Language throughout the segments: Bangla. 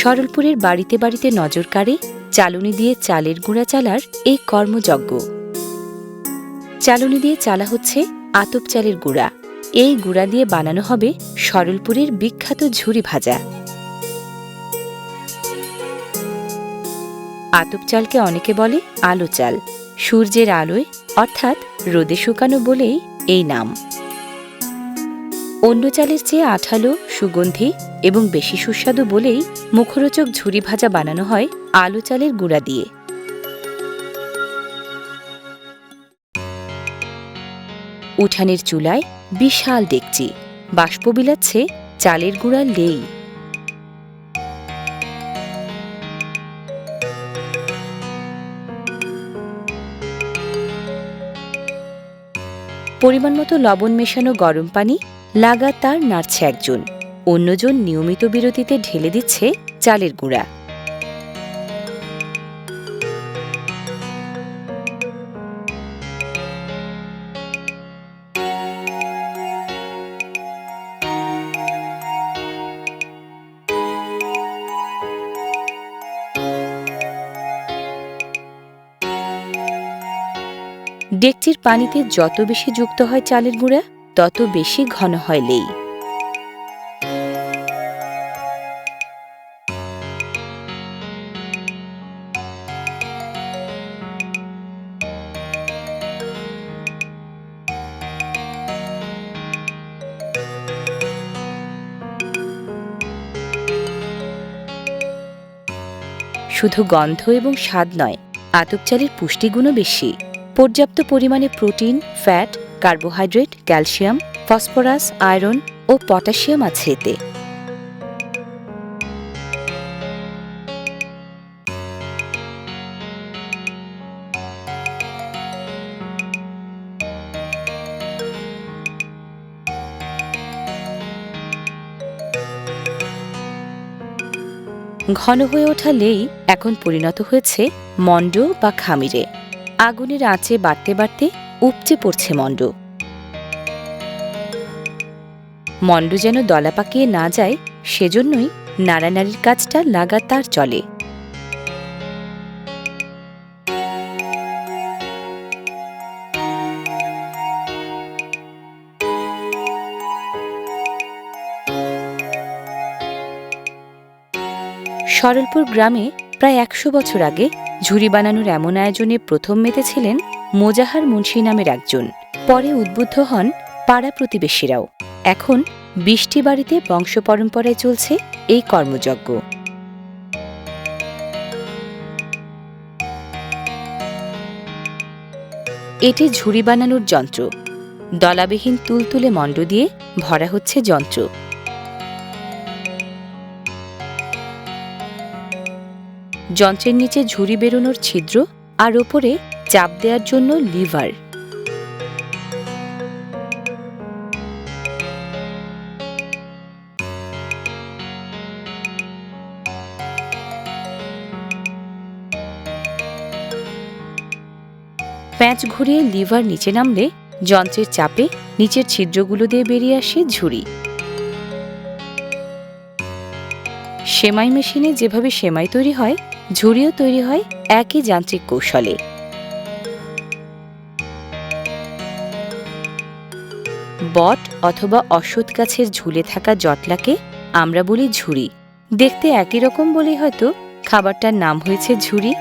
সরলপুরের বাড়িতে বাড়িতে নজর কাড়ে, চালুনি দিয়ে চালের গুঁড়া চালার এই কর্মযজ্ঞ। চালুনি দিয়ে চালা হচ্ছে আতপ চালের গুঁড়া। এই গুঁড়া দিয়ে বানানো হবে সরলপুরের বিখ্যাত ঝুরি ভাজা। আতপ চালকে অনেকে বলে আলো চাল। সূর্যের আলোয়, অর্থাৎ রোদে শুকানো বলেই এই নাম। অন্য চালের চেয়ে আঠালো, সুগন্ধি এবং বেশি সুস্বাদু বলেই মুখরোচক ঝুরি ভাজা বানানো হয় আলু চালের গুঁড়া দিয়ে। উঠানের চুলায় বিশাল ডেকচি, বাষ্প বিলাচ্ছে চালের গুঁড়া লেই। পরিমাণ মতো লবণ মেশানো গরম পানি, লাগাতার নাড়ছে একজন। অন্যজন নিয়মিত বিরতিতে ঢেলে দিচ্ছে চালের গুঁড়া। ডেকচির পানিতে যত বেশি যুক্ত হয় চালের গুঁড়া, তত বেশি ঘন হয় লেই। শুধু গন্ধ এবং স্বাদ নয় আতপ চালের পুষ্টিগুণও বেশি। পর্যাপ্ত পরিমাণে protein, fat, carbohydrate, calcium, phosphorus, iron ও পটাশিয়াম আছে এতে। ঘন হয়ে ওঠা লেই এখন পরিণত হয়েছে মণ্ড বা খামিরে। আগুনের আঁচে বাড়তে বাড়তে উপচে পড়ছে মণ্ড মণ্ড যেন দলা পাকিয়ে না যায়, সেজন্যই নাড়ানাড়ির কাজটা লাগাতার চলে। সরলপুর গ্রামে প্রায় একশো বছর আগে ঝুড়ি বানানোর এমন আয়োজনে প্রথম মেতেছিলেন মোজাহার মুন্সি নামের একজন। পরে উদ্বুদ্ধ হন পাড়া প্রতিবেশীরাও। এখন বৃষ্টি বাড়িতে বংশ পরম্পরায় চলছে এই কর্মযজ্ঞ। এটি ঝুড়ি বানানোর যন্ত্র। দলাবিহীন তুলতুলে মণ্ড দিয়ে ভরা হচ্ছে যন্ত্র। যন্ত্রের নিচে ঝুড়ি বেরোনোর ছিদ্র আর ওপরে চাপ দেওয়ার জন্য লিভার। প্যাঁচ ঘুরিয়ে লিভার নিচে নামলে যন্ত্রের চাপে নিচের ছিদ্রগুলো দিয়ে বেরিয়ে আসে ঝুড়ি। সেমাই মেশিনে যেভাবে সেমাই তৈরি হয় ঝুড়িও তৈরি হয় একই যান্ত্রিক কৌশলে। বট অথবা অশ্বৎ গাছের ঝুলে থাকা জটলাকে আমরা বলি ঝুড়ি। দেখতে একই রকম বলেই হয়তো খাবারটার নাম হয়েছে ঝুড়ি।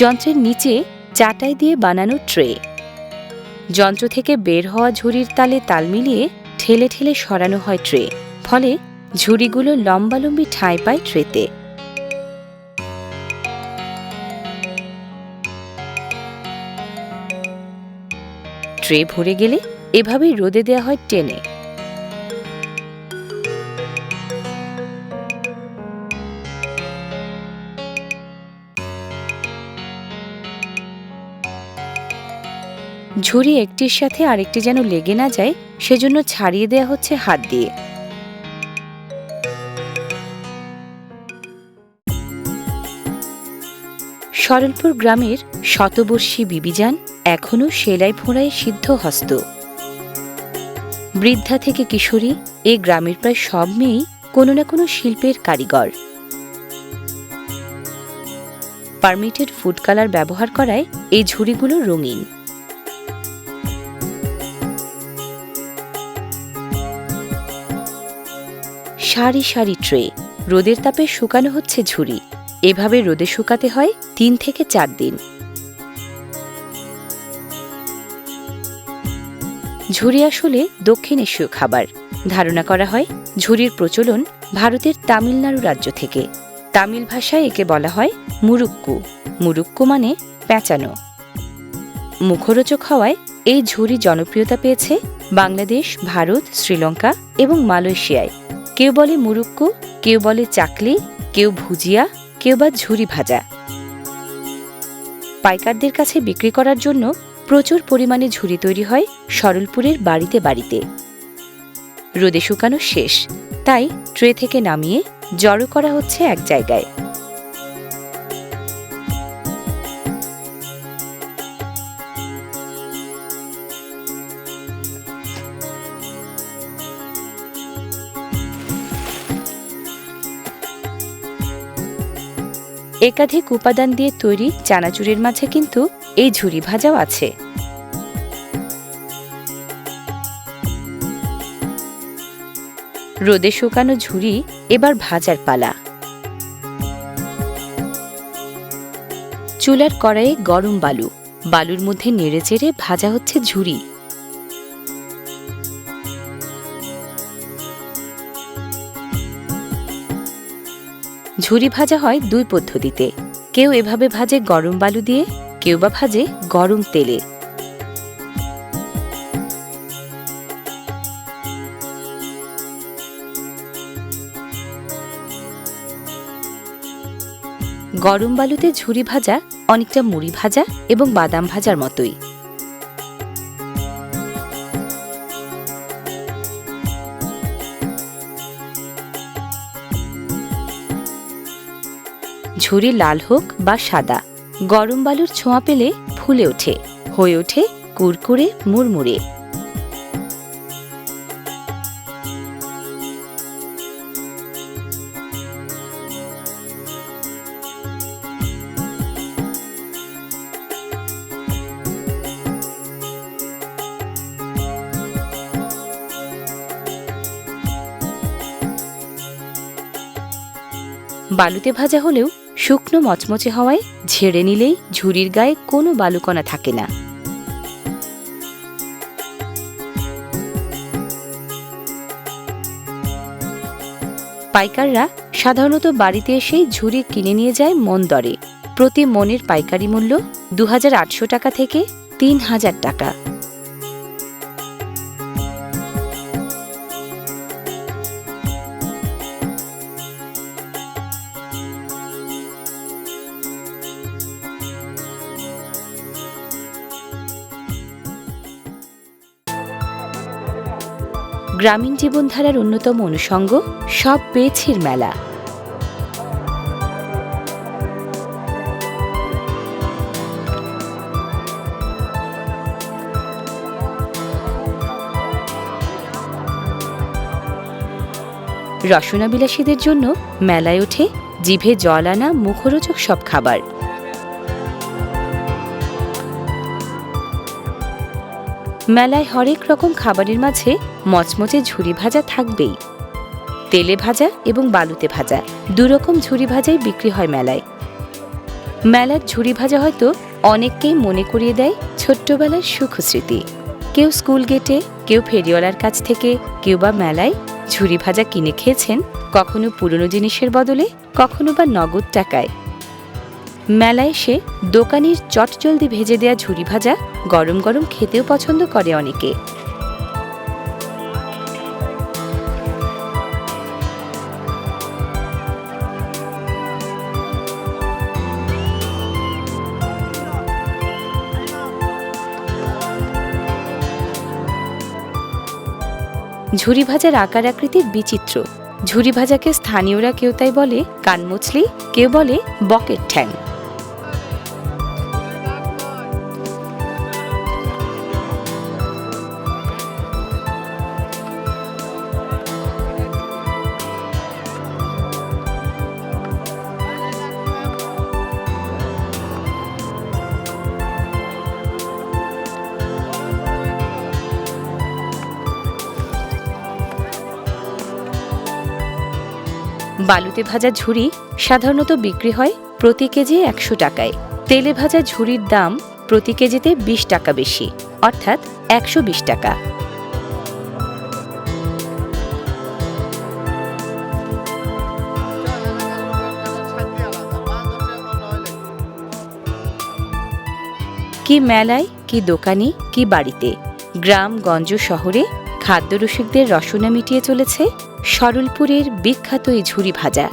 যন্ত্রের নিচে চাটাই দিয়ে বানানো ট্রে। যন্ত্র থেকে বের হওয়া ঝুড়ির তালে তাল মিলিয়ে ঠেলে ঠেলে সরানো হয় ট্রে, ফলে ঝুড়িগুলো লম্বালম্বি ঠাঁই পায় ট্রেতে। ট্রে ভরে গেলে এভাবেই রোদে দেওয়া হয় টেনে। ঝুড়ি একটির সাথে আরেকটি যেন লেগে না যায়, সেজন্য ছাড়িয়ে দেয়া হচ্ছে হাত দিয়ে। সরলপুর গ্রামের শতবর্ষী বিবিজান এখনও সেলাই ফোঁড়ায় সিদ্ধ হস্ত বৃদ্ধা থেকে কিশোরী এ গ্রামের প্রায় সব মেয়েই কোনো না কোনো শিল্পের কারিগর। পারমিটেড ফুড কালার ব্যবহার করায় এই ঝুড়িগুলো রঙিন। সারি সারি ট্রে। রোদের তাপে শুকানো হচ্ছে ঝুড়ি। এভাবে রোদে শুকাতে হয় তিন থেকে চার দিন। ঝুড়ি আসলে দক্ষিণ এশীয় খাবার। ধারণা করা হয়, ঝুড়ির প্রচলন ভারতের তামিলনাড়ু রাজ্য থেকে। তামিল ভাষায় একে বলা হয় মুরুক্কু। মুরুক্কু মানে পেঁচানো। মুখরোচক হওয়ায় এই ঝুড়ি জনপ্রিয়তা পেয়েছে বাংলাদেশ, ভারত, শ্রীলঙ্কা এবং মালয়েশিয়ায়। কেউ বলে মুরুক্কু, কেউ বলে চাকলি, কেউ ভুজিয়া, কেউ বা ঝুরি ভাজা। পাইকারদের কাছে বিক্রি করার জন্য প্রচুর পরিমাণে ঝুড়ি তৈরি হয় সরলপুরের বাড়িতে বাড়িতে। রোদে শুকানো শেষ, তাই ট্রে থেকে নামিয়ে জড়ো করা হচ্ছে এক জায়গায়। একাধিক উপাদান দিয়ে তৈরি চানাচুরের মাঝে কিন্তু এই ঝুরি ভাজাও আছে। রোদে শুকানো ঝুরি এবার ভাজার পালা। চুলার কড়াইয়ে গরম বালু। বালুর মধ্যে নেড়ে চেড়ে ভাজা হচ্ছে ঝুরি। ঝুরি ভাজা হয় দুই পদ্ধতিতে। কেউ এভাবে ভাজে গরম বালু দিয়ে, কেউ বা ভাজে গরম তেলে। গরম বালুতে ঝুরি ভাজা অনেকটা মুড়ি ভাজা এবং বাদাম ভাজার মতোই। ঝুরি লাল হোক বা সাদা, গরম বালুর ছোঁয়া পেলে ফুলে ওঠে, হয়ে ওঠে কুরকুরে, মুড়মুড়ে। বালুতে ভাজা হলেও শুকনো মচমচে হওয়ায় ঝেড়ে নিলেই ঝুড়ির গায়ে কোনো বালুকণা থাকে না। পাইকাররা সাধারণত বাড়িতে এসেই ঝুড়ি কিনে নিয়ে যায় মন দরে। প্রতি মনের পাইকারি মূল্য দু হাজার আটশো টাকা থেকে তিন হাজার টাকা। গ্রামীণ জীবনধারার অন্যতম অনুষঙ্গ, সব পেয়েছির মেলা। রসনাবিলাসীদের জন্য মেলায় ওঠে জিভে জল আনা মুখরোচক সব খাবার। মেলায় হরেক রকম খাবারের মাঝে মচমচে ঝুরি ভাজা থাকবেই। তেলে ভাজা এবং বালুতে ভাজা, দুরকম ঝুরি ভাজাই বিক্রি হয় মেলায়। মেলার ঝুরি ভাজা হয়তো অনেককেই মনে করিয়ে দেয় ছোট্টবেলার সুখ স্মৃতি কেউ স্কুল গেটে, কেউ ফেরিওয়ালার কাছ থেকে, কেউ বা মেলায় ঝুরি ভাজা কিনে খেয়েছেন কখনো পুরনো জিনিসের বদলে, কখনো বা নগদ টাকায়। মেলায় সে দোকানির চটজলদি ভেজে দেয়া ঝুরি ভাজা গরম গরম খেতেও পছন্দ করে অনেকে। ঝুরি ভাজার আকার আকৃতি বিচিত্র। ঝুরি ভাজাকে স্থানীয়রা কেউ তাই বলে কানমুচলি কেউ বলে বকেট ঠ্যাং। বালুতে ভাজা ঝুড়ি সাধারণত বিক্রি হয় প্রতি কেজি একশো টাকায়। তেলে ভাজা ঝুড়ির দাম প্রতি কেজিতে বিশ টাকা বেশি, অর্থাৎ একশো বিশ টাকা। কি মেলায়, কি দোকানে, কি বাড়িতে? গ্রাম, গঞ্জ, শহরে খাদ্য রসিকদের রসনা মিটিয়ে চলেছে সরলপুরের বিখ্যাত এই ঝুরি ভাজা।